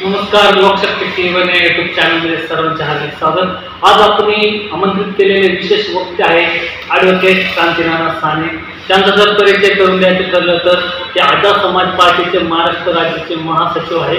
नमस्कार लोकशक्ती टीव्ही या युट्यूब चॅनलमध्ये सर्वांचे हार्दिक स्वागत. आज आपण आमंत्रित केलेले विशेष वक्ते आहे ॲडव्होकेट क्रांतीनाना साने. त्यांचा जर परिचय करून द्यायचं ठरलं तर ते आझाद समाज पार्टीचे महाराष्ट्र राज्याचे महासचिव आहे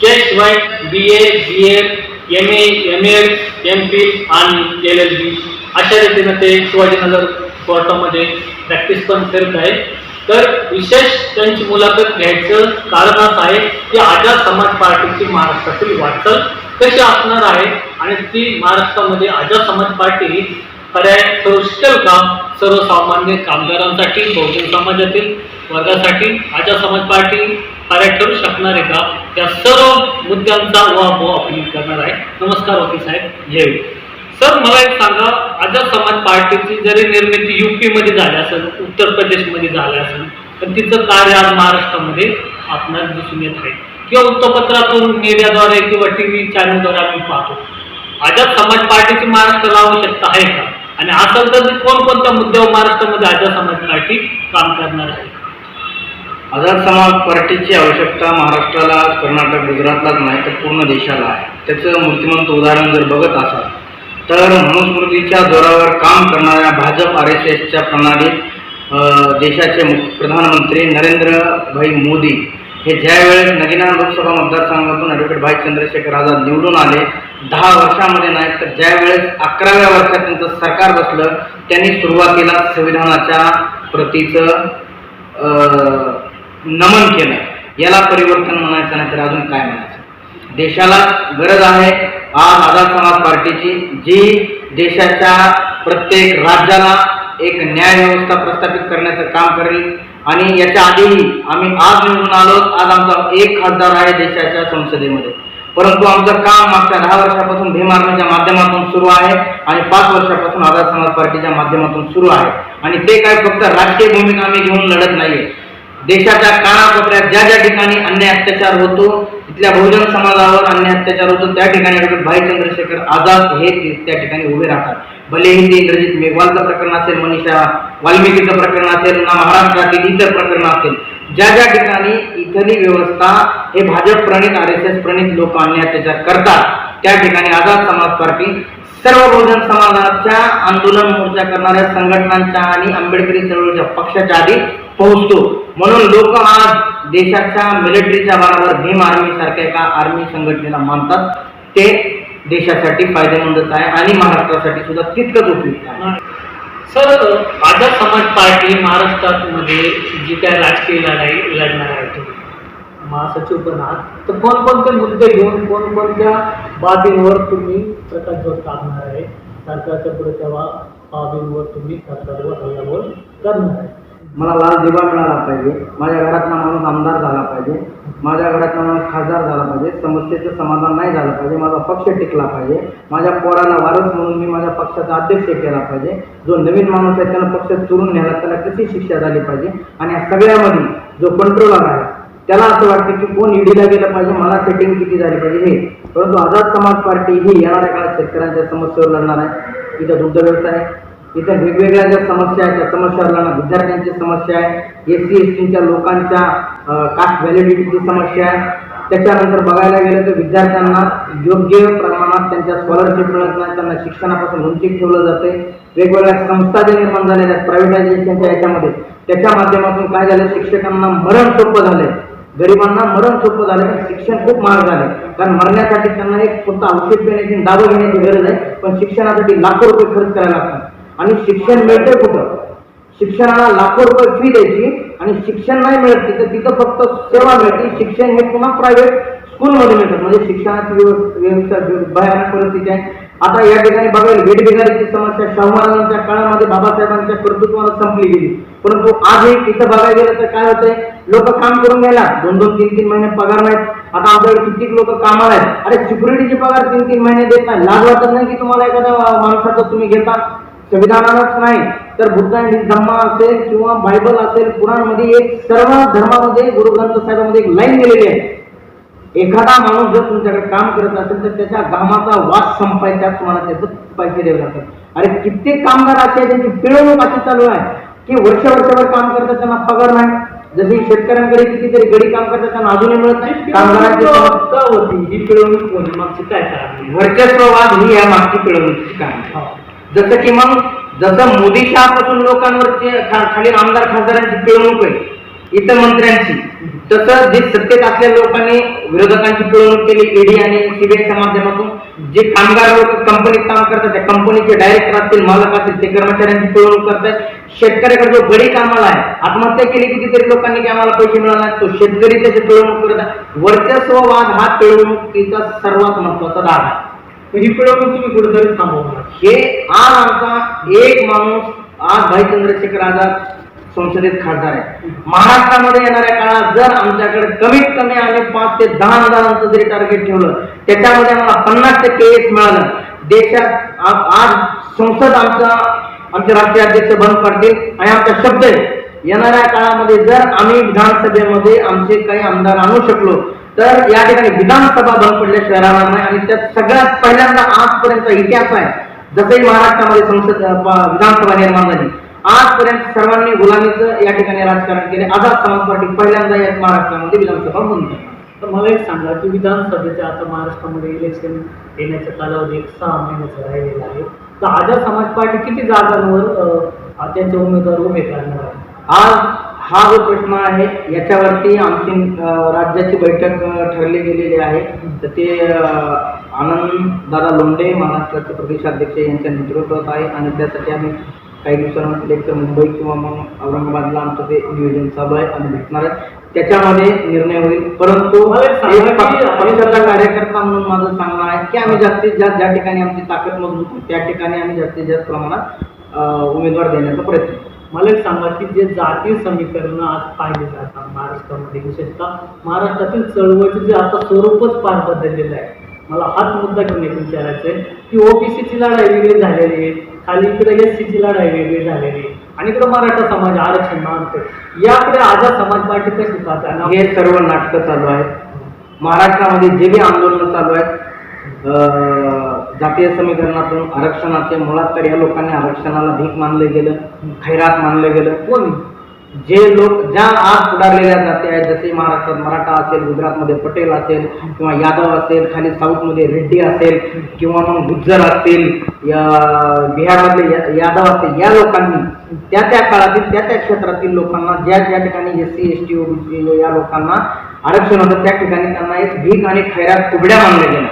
त्याशिवाय B A B Ed M A M Ed M P आणि एल एल बी अशा रीतीनं ते शिवाजीनगर कोर्टामध्ये प्रॅक्टिस पण करत आहेत. तर विशेष त्यांची मुलाखत घ्यायचं कारण असं आहे की आझाद समाज पार्टीची महाराष्ट्रातील वाटचाल कशी असणार आहे आणि ती महाराष्ट्रामध्ये आझाद समाज पार्टी पर्याय करू शकेल का सर्वसामान्य कामगारांसाठी बहुजन समाजातील वर्गासाठी आझाद समाज पार्टी पर्याय ठरू शकणार आहे का? या सर्व मुद्द्यांचा वा आपण करणार आहे. नमस्कार वकील साहेब. जय सर मला एक सांगा आझाद समाज पार्टीची जरी निर्मिती युपी मध्ये झाली असेल उत्तर प्रदेशमध्ये झाली असेल पण तिचं कार्य आज महाराष्ट्रामध्ये आपणास दिसून येत आहे. किंवा वृत्तपत्रातून मीडियाद्वारे किंवा टी व्ही चॅनलद्वारे आपण पाहतो. आझाद समाज पार्टीची महाराष्ट्राला आवश्यकता आहे का? आणि असेल तर कोणकोणत्या मुद्द्यावर महाराष्ट्रामध्ये आझाद समाज पार्टी काम करणार आहे? आझाद समाज पार्टीची आवश्यकता महाराष्ट्राला कर्नाटक गुजरातलाच नाही तर पूर्ण देशाला आहे. त्याचं मूर्तिमंत उदाहरण जर बघत असाल तर मनुस्मृतीच्या जोरावर काम करणाऱ्या भाजप आर एस एसच्या प्रणालीत देशाचे प्रधानमंत्री नरेंद्रभाई मोदी हे ज्यावेळेस नगिना लोकसभा मतदारसंघातून ॲडव्होकेट भाई चंद्रशेखर आझाद निवडून आले दहा वर्षामध्ये नाही तर ज्यावेळेस अकराव्या वर्षात त्यांचं सरकार बसलं त्यांनी सुरुवातीला संविधानाच्या प्रतीचं नमन केलं. याला परिवर्तन म्हणायचं नाही तर अजून काय म्हणायचं? देशाला गरज आहे आज आझाद समाज पार्टीची जी देशाच्या प्रत्येक राज्याला एक न्याय व्यवस्था प्रस्थापित करण्याचं काम करेल. आणि याच्या आधीही आम्ही आज निवडून आलो आज आमचा एक खासदार आहे देशाच्या संसदेमध्ये. परंतु आमचं काम मागच्या दहा वर्षापासून भीमार्मीच्या माध्यमातून सुरू आहे आणि पाच वर्षापासून आझाद समाज पार्टीच्या माध्यमातून सुरू आहे. आणि ते काय फक्त राजकीय भूमिका आम्ही घेऊन लढत नाहीये. देशाच्या कानाकोपऱ्यात ज्या ज्या ठिकाणी अन्याय अत्याचार होतो तिथल्या बहुजन समाजावर अन्याय अत्याचार होतो त्या ठिकाणी डॉक्टर भाई चंद्रशेखर आझाद हे त्या ठिकाणी उभे राहतात. भलेही ते इंग्रजीत मेघवालचं प्रकरण असेल मनीषा वाल्मिकीचं प्रकरण असेल ना महाराष्ट्रातील इतर प्रकरण असेल ज्या ज्या ठिकाणी इथली व्यवस्था हे भाजप प्रणित आर एस एस प्रणित लोक अन्याय अत्याचार करतात त्या ठिकाणी आझाद समाज पार्टी सर्व बहुजन समाजाच्या आंदोलन मोर्चा करणाऱ्या संघटनांच्या आणि आंबेडकरी चळवळीच्या पक्षाच्या आधी पोहोचतो. म्हणून लोक आज देशाच्या मिलिटरीच्या बरोबर भीम आर्मी सारख्या एका आर्मी संघटनेला मानतात. ते देशासाठी फायदेमंदच आहे आणि महाराष्ट्रासाठी सुद्धा तितकंच उपयुक्त आहे. सर माझा समाज पार्टी महाराष्ट्रामध्ये जी काय राजकीय लढाई लढणार आहे तुम्ही? महासचिव पण आहात. तर कोणकोणते मुद्दे घेऊन कोणकोणत्या बाबींवर तुम्ही प्रकाशवर काढणार आहे? सरकारच्या पुढे तेव्हा बाबींवर तुम्ही सरकारवर हल्लाबोल करणार आहे मला लाल दिवा मिळाला पाहिजे. माझ्या घरातला माणूस आमदार झाला पाहिजे. माझ्या घरातला माणूस खासदार झाला पाहिजे. समस्येचं समाधान नाही झालं पाहिजे. माझा पक्ष टिकला पाहिजे. माझ्या पोराला वारस म्हणून मी माझ्या पक्षाचा अध्यक्ष केला पाहिजे. जो नवीन माणूस आहे त्याला पक्ष चुरून नेला त्याला कशी शिक्षा झाली पाहिजे? आणि या सगळ्यामध्ये जो कंट्रोलर आहे त्याला असं वाटतं की कोण ईडीला गेलं पाहिजे? मला सेटिंग किती झाली पाहिजे हे. परंतु आझाद समाज पार्टी ही येणाऱ्या काळात शेतकऱ्यांच्या समस्येवर लढणार आहे. इथं दुग्ध व्यवसाय आहे इथं वेगवेगळ्या ज्या समस्या आहेत त्या समस्यावर विद्यार्थ्यांची समस्या आहे एस सी एस टीच्या लोकांच्या कास्ट व्हॅलिडिटीची समस्या आहे. त्याच्यानंतर बघायला गेलं तर विद्यार्थ्यांना योग्य प्रमाणात त्यांच्या स्कॉलरशिप मिळत नाही त्यांना शिक्षणापासून वंचित ठेवलं जाते वेगवेगळ्या संस्था ज्या निर्माण झाल्या आहेत प्रायव्हेटायझेशनच्या याच्यामध्ये त्याच्या माध्यमातून काय झालं शिक्षकांना मरण सोपं झालंय. गरिबांना मरण सोपं झालं पण शिक्षण खूप महाग झालं कारण मरण्यासाठी त्यांना एक फक्त औषध घेण्याची दाबं घेण्याची गरज आहे पण शिक्षणासाठी लाखो रुपये खर्च करायला लागतात. आणि शिक्षण मिळते कुठं? शिक्षणाला लाखो रुपये फी द्यायची आणि शिक्षण नाही मिळत तिथं तिथं फक्त सेवा मिळते. शिक्षण हे पुन्हा प्रायव्हेट स्कूलमध्ये मिळतात म्हणजे शिक्षणाची व्यवस्था भयानक परिस्थिती आहे. आता या ठिकाणी बघायला वेठबिगारीची समस्या शाहू महाराजांच्या काळामध्ये बाबासाहेबांच्या कर्तृत्वाला संपली गेली. परंतु आजही तिथं बघायला गेलं तर काय होतंय? लोक काम करून गेला दोन दोन तीन तीन महिने पगार नाहीत. आता आमच्याकडे कित्येक लोक कामाला आहेत? अरे सिक्युरिटीचे पगार तीन तीन महिने देत नाही. लाज वाटत नाही की तुम्हाला एखाद्या माणसाचं तुम्ही घेता? संविधानालाच नाही तर बुद्ध आणि धम्मा असेल किंवा बायबल असेल पुराणमध्ये एक सर्व धर्मामध्ये गुरु ग्रंथ साहेबांमध्ये एक लाईन दिलेली आहे एखादा माणूस जर तुमच्याकडे काम करत असेल तर त्याच्या घामाचा वास संपायचा तुम्हाला त्याचं पैसे द्यावे लागतात अरे कित्येक कामगार असे आहेत त्यांची पिळवणूक अशी चालू आहे की वर्ष वर्षभर काम करतात त्यांना पगार नाही जसे शेतकऱ्यांकडे कितीतरी गडी काम करतात त्यांना अजूनही मिळत नाही कामगारांचे होती ही पिळवणूक मागची काय? वर्चस्ववाद ही या मागची पिळवणुकीची. हो. जसं की मग जसं मोदी शहापासून लोकांवरची खाली आमदार खासदारांची पिळवणूक आहे इतर मंत्र्यांची तसं जे सत्तेत असलेल्या लोकांनी विरोधकांची पिळवणूक केली ईडी आणि सीबीआयच्या माध्यमातून जे कामगार लोक कंपनीत काम करतात त्या कंपनीचे डायरेक्टर असतील मालक असतील ते कर्मचाऱ्यांची पिळवणूक करतात. शेतकऱ्याकडे जो गडी कामाला आहे आत्महत्या केली कितीतरी लोकांनी की आम्हाला पैसे मिळाला तो शेतकरी त्याची पिळवणूक करत आहे. वर्चस्ववाद हा पिळवणुकीचा सर्वात महत्त्वाचा भाग आहे. ही पिळवणूक तुम्ही कुठेतरी थांबवणार हे आज आमचा एक माणूस आज भाई चंद्रशेखर आझाद संसदेत खासदार आहे. महाराष्ट्रामध्ये येणाऱ्या काळात जर आमच्याकडे कमीत कमी आम्ही पाच ते दहा हजारांचं जरी टार्गेट ठेवलं त्याच्यामध्ये आम्हाला पन्नास टक्के यश मिळालं. देशात आज संसद आमचा आमचे राष्ट्रीय अध्यक्ष बंद पडतील आणि आमचा शब्द आहे येणाऱ्या काळामध्ये जर आम्ही विधानसभेमध्ये आमचे काही आमदार आणू शकलो तर या ठिकाणी विधानसभा बंद राहणार नाही आणि त्यात सगळ्यात पहिल्यांदा आजपर्यंत इतिहास आहे. जसंही महाराष्ट्रामध्ये संसद विधानसभा निर्माण झाली. आजपर्यंत सर्वांनी गुलामीचं या ठिकाणी राजकारण केले. आझाद समाज पार्टी पहिल्यांदा या महाराष्ट्रामध्ये विधानसभा बंद. तर मला एक सांगा की विधानसभेचे आता महाराष्ट्रामध्ये इलेक्शन येण्याचा कालावधी एक सहा महिन्याचा राहिलेला आहे. तर आझाद समाज पार्टी किती जागांवर त्यांचे उमेदवार उभे करणार आहे? आज हा जो प्रश्न आहे याच्यावरती आमची राज्याची बैठक ठरली गेलेली आहे. तर ते आनंद दादा लोंढे महाराष्ट्राचे प्रदेशाध्यक्ष यांच्या नेतृत्वात आहे. आणि त्यासाठी आम्ही काही दिवसानंतर एक तर मुंबई किंवा मग औरंगाबादला आमचं ते नियोजन चालू आहे आणि भेटणार आहे. त्याच्यामध्ये निर्णय होईल. परंतु पक्षाचा कार्यकर्ता म्हणून माझं सांगणं आहे की आम्ही जास्तीत जास्त ज्या ठिकाणी आमची ताकद मजबूत त्या ठिकाणी आम्ही जास्तीत जास्त प्रमाणात उमेदवार देण्याचा प्रयत्न. मला एक सांगा की जे जातीय समीकरण आज पाहिले जातात महाराष्ट्रामध्ये विशेषतः महाराष्ट्रातील चळवळीचं जे आता स्वरूपच पार बदललेलं आहे मला हाच मुद्दा घेऊन एक विचारायचा आहे की ओबीसीची लढाई वेगळी झालेली आहे खाली इकडे एस सीची लढाई वेगळी झालेली आहे आणि इकडे मराठा समाज आरक्षण मानतो याकडे आझाद समाज पार्टी कशी पाहते हे सर्व नाटकं चालू आहेत. महाराष्ट्रामध्ये जे बी आंदोलनं चालू आहेत अं, जातीय समीकरणातून आरक्षणाचे मुळात तर या लोकांनी आरक्षणाला भीक मानलं गेलं खैरात मानलं गेलं. कोण? जे लोक ज्या आज पुढारलेल्या जाती आहेत जसे महाराष्ट्रात मराठा असेल गुजरातमध्ये पटेल असेल किंवा यादव असेल खाली साऊथमध्ये रेड्डी असेल किंवा मग गुज्जर असतील या बिहारमधले या- यादव असतील या लोकांनी त्या त्या काळातील त्या त्या क्षेत्रातील लोकांना ज्या ज्या ठिकाणी S C S T OBC या लोकांना आरक्षण होतं त्या ठिकाणी त्यांना एक भीक आणि खैरात कुबड्या मानल्या गेल्या.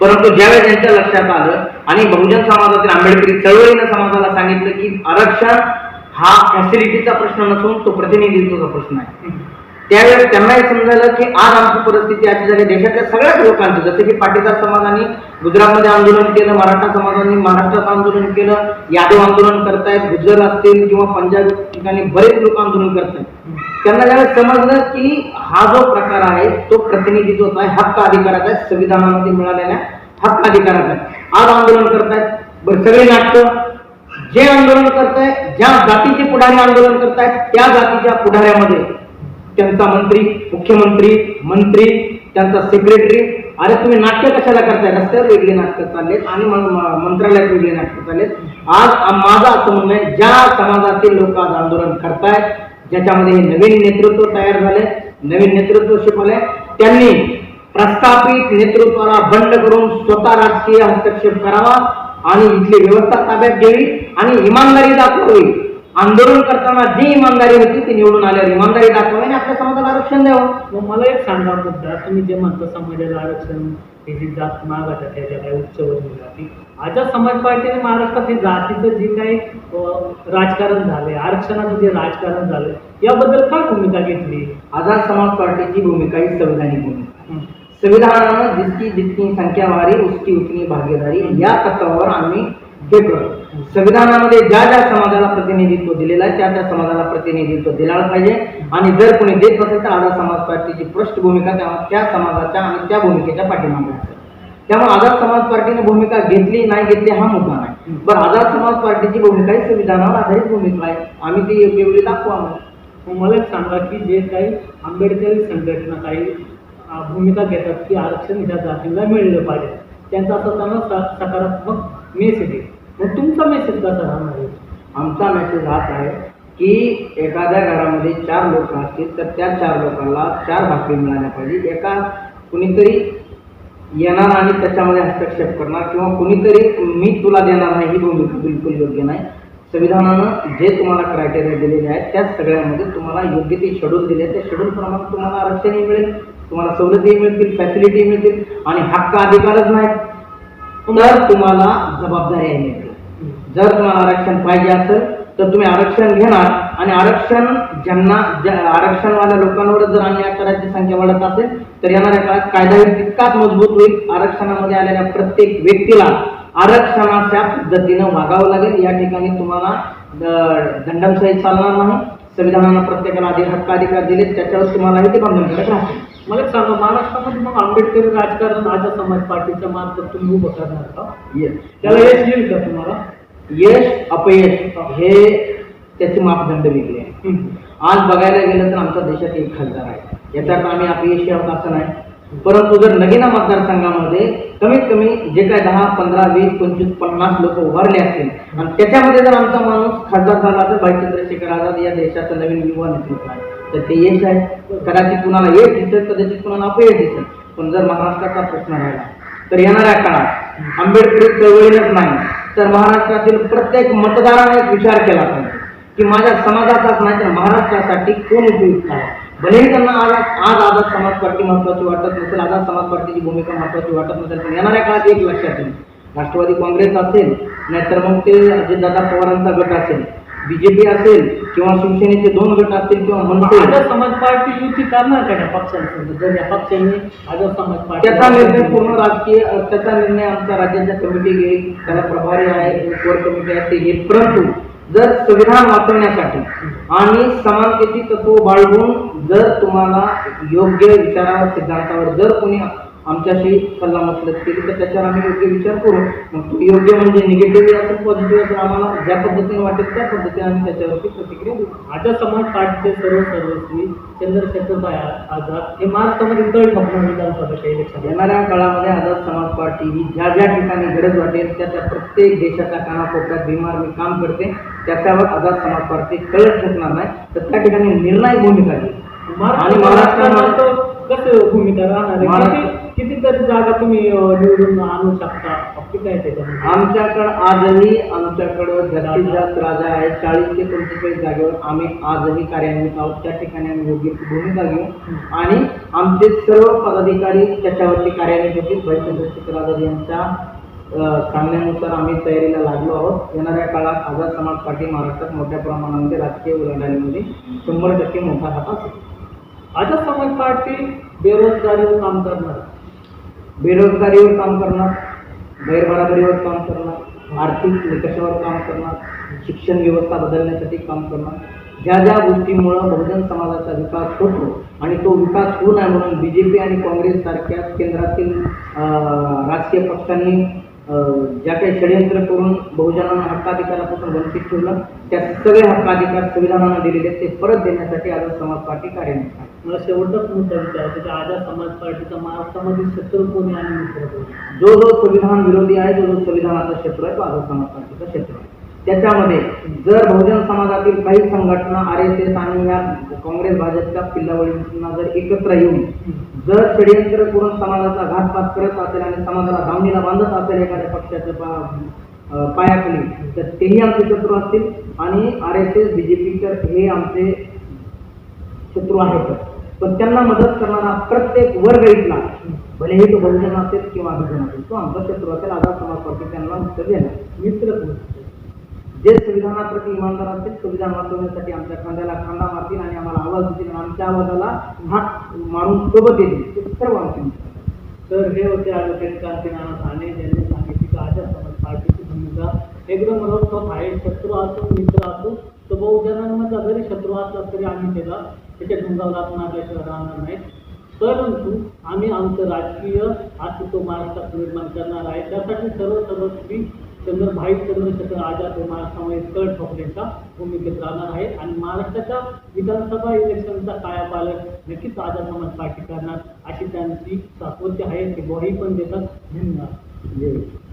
परंतु ज्यावेळेस त्यांच्या लक्षात आलं आणि बहुजन समाजातील आंबेडकरी चळवळीनं समाजाला सांगितलं की आरक्षण हा फॅसिलिटीचा प्रश्न नसून तो प्रतिनिधित्वाचा प्रश्न आहे. त्यावेळेस त्यांनाही समजायलं की आज आमची परिस्थिती अशी झाली देशातल्या सगळ्याच लोकांची जसे की पाटीदार समाजाने गुजरातमध्ये आंदोलन केलं मराठा समाजाने महाराष्ट्रात आंदोलन केलं यादव आंदोलन करतायत गुजर असतील किंवा पंजाब ठिकाणी बरेच लोक आंदोलन करतायत. त्यांना ज्यावेळेस समजलं की हा जो प्रकार आहे तो प्रतिनिधित्व आहे हक्क अधिकाराचा आहे संविधानामध्ये मिळालेल्या हक्क अधिकाराचा आहे. आज आंदोलन करतायत बरं सगळे नाटकं. जे आंदोलन करताय ज्या जातीचे पुढारी आंदोलन करतायत त्या जातीच्या पुढाऱ्यामध्ये त्यांचा मंत्री मुख्यमंत्री मंत्री त्यांचा सेक्रेटरी अरे तुम्ही नाट्य कशाला करताय रस्त्यावर वेगळी नाटकं चाललेत आणि मंत्रालयात वेगळी नाटकं चाललेत. आज माझं असं म्हणणं आहे ज्या समाजातील लोक आज आंदोलन करतायत ज्याच्यामध्ये हे नवीन नेतृत्व तयार झाले नवीन नेतृत्व शिकवले. त्यांनी प्रस्थापित नेतृत्वाला बंड करून स्वतः राजकीय हस्तक्षेप करावा आणि इथली व्यवस्था ताब्यात घ्यावी आणि इमानदारी दाखवावी. आंदोलन करताना जी इमानदारी होती ती निवडून आल्यावर इमानदारी दाखवावी आणि आपल्या समाजाला आरक्षण द्यावं. मला एक सांगा मुद्दा. तुम्ही जे म्हणता समाजाला आरक्षण हे जी जात मागाच्या त्याच्या काही उच्चवर्णीय जाती आझाद समाज पार्टीने महाराष्ट्रात हे जातीचं जे काही राजकारण झाले आरक्षणाचं जे राजकारण झालं याबद्दल काय भूमिका घेतली आझाद समाज पार्टीची भूमिका ही संविधानिक भूमिका. संविधानानं जितकी जितकी संख्या वाढी उसकी उतनी भागीदारी या तत्वावर आम्ही हे संविधानामध्ये ज्या ज्या समाजाला प्रतिनिधित्व दिलेलं आहे त्या त्या समाजाला प्रतिनिधित्व दिला पाहिजे. आणि जर कोणी देत नसेल तर आझाद समाज पार्टीची पृष्ठभूमिका भूमिका त्या त्या समाजाच्या आणि त्या भूमिकेच्या पाठीमागे असेल त्यामुळे आझाद समाज पार्टीने भूमिका घेतली नाही घेतली हा मुद्दा नाही. पण आझाद समाज पार्टीची भूमिका ही संविधानावर आधारित भूमिका आहे. आम्ही ती योग्य वेळी दाखवू आम्हाला. हो, मला सांगा की जे काही आंबेडकरी संघटना काही भूमिका घेतात की आरक्षण ह्या जातीला मिळलं पाहिजे त्यांचा असं त्यांना सकारात्मक मेसेज आहे. मग तुमचा मेसेज कसा राहणार आहे? आमचा मेसेज हाच आहे की एखाद्या घरामध्ये चार लोक असतील तर त्या चार लोकांना चार भाकरी मिळाल्या पाहिजे. एका कुणीतरी येणार आणि त्याच्यामध्ये हस्तक्षेप करणार किंवा कुणीतरी मी तुला देणार नाही ही भूमिका बिलकुल योग्य नाही. संविधानानं जे तुम्हाला क्रायटेरिया दिलेले आहेत त्या सगळ्यामध्ये तुम्हाला योग्य ते शेड्यूल दिले आहे. त्या शेड्यूल प्रमाणे तुम्हाला आरक्षणही मिळेल तुम्हाला सवलतीही मिळतील फॅसिलिटी मिळतील आणि हक्क अधिकारच नाहीत. तर तुम्हाला जबाबदारी मिळतील जर तुम्हाला आरक्षण पाहिजे असेल तर तुम्ही आरक्षण घेणार. आणि आरक्षण ज्यांना ज्या आरक्षणवाल्या लोकांवर जर अन्याय करायची संख्या वाढत असेल तर येणाऱ्या काळात कायदा तितकाच मजबूत होईल. आरक्षणामध्ये आलेल्या प्रत्येक व्यक्तीला आरक्षणाच्या पद्धतीनं वागावं लागेल. या ठिकाणी तुम्हाला द- दंडांशाही चालणार नाही. संविधानानं प्रत्येकाला आधी हक्क अधिकार दिले त्याच्यावर तुम्हालाही ते बंधनकारक राहतील मला सांगा महाराष्ट्रामध्ये मग आंबेडकरी राजकारण आझाद समाज पार्टीच्या मार्फत तुम्ही उभं करणार का? Yes. त्याला यश येईल का तुम्हाला? यश अपयश हे त्याचे मापदंड वेगळे आहे आज बघायला गेलं तर आमच्या देशात एक खासदार आहे. याचा अर्थ आम्ही अपयशी आहोत असं नाही. परंतु जर नगिना मतदारसंघामध्ये कमीत कमी जे काय दहा पंधरा वीस पंचवीस पन्नास लोक उभारले असतील आणि त्याच्यामध्ये जर आमचा माणूस खासदार झाला तर भाई चंद्रशेखर आझाद या देशाचं नवीन युवा नेतृत्व आहे. तर ते यश आहे. कदाचित कुणाला यश दिसेल कदाचित कुणाला अपयश दिसेल. पण जर महाराष्ट्राचा प्रश्न राहिला तर येणाऱ्या काळात आंबेडकरी चळवळीनच नाही. तर महाराष्ट्रातील प्रत्येक मतदाराने एक विचार केला पाहिजे की माझ्या समाजाचाच नाही तर महाराष्ट्रासाठी कोण उपयुक्त आहे? भलेही त्यांना आज आज आझाद समाज पार्टी महत्वाची वाटत नसेल आझाद समाज पार्टीची भूमिका महत्वाची वाटत नसेल पण येणाऱ्या काळात एक लक्षात येईल. राष्ट्रवादी काँग्रेस असेल नाहीतर मग ते अजितदादा पवारांचा गट असेल. बीजेपी असेल किंवा शिवसेनेचे दोन गट असतील किंवा मनसे आझाद समाज पार्टी युती करणार का त्या पक्षांसोबत? जर या पक्षांनी आझाद समाज पार्टी त्याचा निर्णय पूर्ण राजकीय अ, त्याचा निर्णय आमच्या राज्याच्या कमिटी घेईल त्याला प्रभारी आहे कोर कमिटी आहे ते घेईल. परंतु जर संविधान वाचवण्यासाठी आणि समानतेची तत्व बाळगून जर तुम्हाला योग्य विचारावर सिद्धांतावर जर कोणी आमच्याशी सल्ला मसलत केली तर त्याच्यावर आम्ही योग्य विचार करू मग तो योग्य म्हणजे निगेटिव्ह असेल पॉझिटिव्ह असेल आम्हाला ज्या पद्धतीने वाटेल त्या पद्धतीने आम्ही त्याच्यावरती प्रतिक्रिया देऊ. आझाद समाज पार्टीचे सर्व सर्वस्वी चंद्रशेखरभाई आझाद हे महाराष्ट्रामध्ये तळ ठोकणार विधानसभेच्या इलेक्शन येणाऱ्या काळामध्ये आझाद समाज पार्टी ही ज्या ज्या ठिकाणी गरज वाटेल त्या त्या प्रत्येक देशाच्या कानाकोपऱ्यात भीमार मी काम करते त्याच्यावर आझाद समाज पार्टी कळत ठेवणार नाही तर त्या ठिकाणी निर्णायक भूमिका घेईल. आणि महाराष्ट्रामध्ये कसं भूमिका राहणार कितीतरी जागा तुम्ही निवडून आणू शकता. त्याच्यामध्ये? आमच्याकडं आजही आमच्याकडं जास्तीत जास्त राजा आहे. चाळीस ते पंचेचाळीस जागेवर आम्ही आजही कार्यान्वित आहोत. त्या ठिकाणी आम्ही योग्य ती भूमिका घेऊ. आणि आमचे सर्व पदाधिकारी त्याच्यावरती कार्यान्वित होतील. भाई चंद्रशेखर आझाद यांच्या सांगण्यानुसार आम्ही तयारीला लागलो आहोत. येणाऱ्या काळात आझाद समाज पार्टी महाराष्ट्रात मोठ्या प्रमाणामध्ये राजकीय उलाढालीमध्ये शंभर टक्के मोठा हात असेल. आझाद समाज पार्टी बेरोजगारीवर काम करणार. बेरोजगारीवर काम करणार गैरबराबरीवर काम करणार आर्थिक निकषावर काम करणार शिक्षण व्यवस्था बदलण्यासाठी काम करणार. ज्या ज्या गोष्टीमुळं बहुजन समाजाचा विकास होतो आणि तो विकास होऊ नये म्हणून बी जे पी आणि काँग्रेससारख्या केंद्रातील राजकीय पक्षांनी ज्या काही षडयंत्र करून बहुजनांना हक्काधिकारापासून वंचित ठेवलं त्या सगळे हक्काधिकार संविधानानं दिलेले आहेत, ते परत देण्यासाठी आझाद समाज पार्टी कार्यान्वित आहे. मला शेवटचाच मुद्दा विचारायचा की आझाद समाज पार्टीचा महाराष्ट्रामध्ये शत्रू कोणी आणि मित्र जो जो संविधान विरोधी आहे जो जो संविधानाचा शत्रू आहे तो आझाद समाज पार्टीचा शत्रू आहे. त्याच्यामध्ये जर बहुजन समाजातील काही संघटना आर एस एस आणि या काँग्रेस भाजपच्या पिल्लावळींना जर एकत्र येऊन जर षडयंत्र करून समाजाचा घातपात करत असेल आणि समाजाला धावणीला बांधत असेल एखाद्या पक्षाच्या पा- पायाखाली तर तेही आमचे शत्रू असतील आणि R S S B J P तर हे आमचे शत्रू आहेत. पण त्यांना मदत करणारा प्रत्येक वर्ग इथला भलेही तो बहुजन असेल किंवा अभिजन असेल तो आमचा शत्रू असेल आझाद समाज पक्ष त्यांना उत्तर देणार. मित्र जे संविधानाप्रती इमानदार असतील संविधान वाचवण्यासाठी आमच्या खांद्याला खांदा मारतील आणि आम्हाला आवाज देतील आणि आमच्या आवाजाला हात मारून सोबत येतील. ते सर्व आमचे तर हे होते ॲडव्होकेट कांतीनाना साने ज्यांनी सांगितले की आझाद समाज पार्टीची भूमिका एकदम रोखोक आहे. शत्रू असो मित्र असो तो बहुजनांमधला जरी शत्रू असला तरी आम्ही त्याला त्याच्या ढुंगावर आपण आपल्याशिवाय राहणार नाही. परंतु आम्ही आमचं राजकीय अस्तित्व महाराष्ट्रात निर्माण करणार आहे. त्यासाठी सर्व सर्वस्वी चंद्रभाई चंद्रशेखर आझाद हे महाराष्ट्रामध्ये तळ ठोकण्याच्या भूमिकेत राहणार आहे. आणि महाराष्ट्राच्या विधानसभा इलेक्शनचा कायापालट नक्कीच आझाद समाज पार्टी करणार अशी त्यांची सातवती आहे ते ग्वाही पण देतात. धन्यवाद.